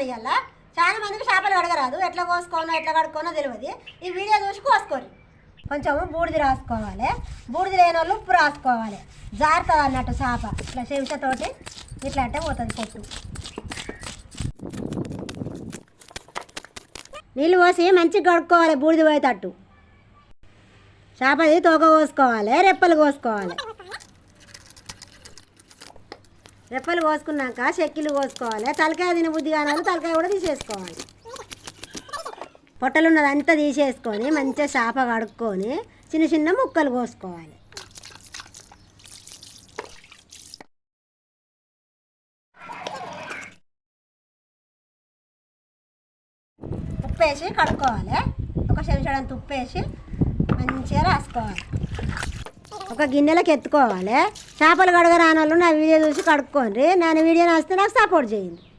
కోసుకుంటాను ఇవాళ చాలా మందికి చేపలు కడగరాదు. ఎట్లా కోసుకోనో ఎట్లా కడుక్కోనో తెలియదు ఈ వీడియో చూసి కోసుకోరు. కొంచెం బూడిది రాసుకోవాలి. బూడిది లేని వాళ్ళు ఉప్పు రాసుకోవాలి. జారుతుంది అన్నట్టు చేప. ఇట్లా చెంచతోటి ఇట్లా అంటే పోతుంది పొట్టు. నీళ్ళు పోసి మంచిగా కడుక్కోవాలి బూడిది పోయేటట్టు. చేపది తోక కోసుకోవాలి రెప్పలు కోసుకోవాలి. రెప్పలు కోసుకున్నాక చెక్కిలు కోసుకోవాలి. తలకాయ తిన బుద్ధి కానీ తలకాయ కూడా తీసేసుకోవాలి. పొట్టలు ఉన్నదంతా తీసేసుకొని మంచిగా చేప కడుక్కొని చిన్న చిన్న ముక్కలు కోసుకోవాలి. ఉప్పు వేసి కడుక్కోవాలి. ఒక చెంచాడంత ఉప్పు వేసి మంచిగా రాసుకోవాలి. ఒక గిన్నెలోకి ఎత్తుకోవాలి. చేపలు కడగరాని వాళ్ళు నా వీడియో చూసి కడుక్కోండి. నేను వీడియో నచ్చితే నాకు సపోర్ట్ చేయండి.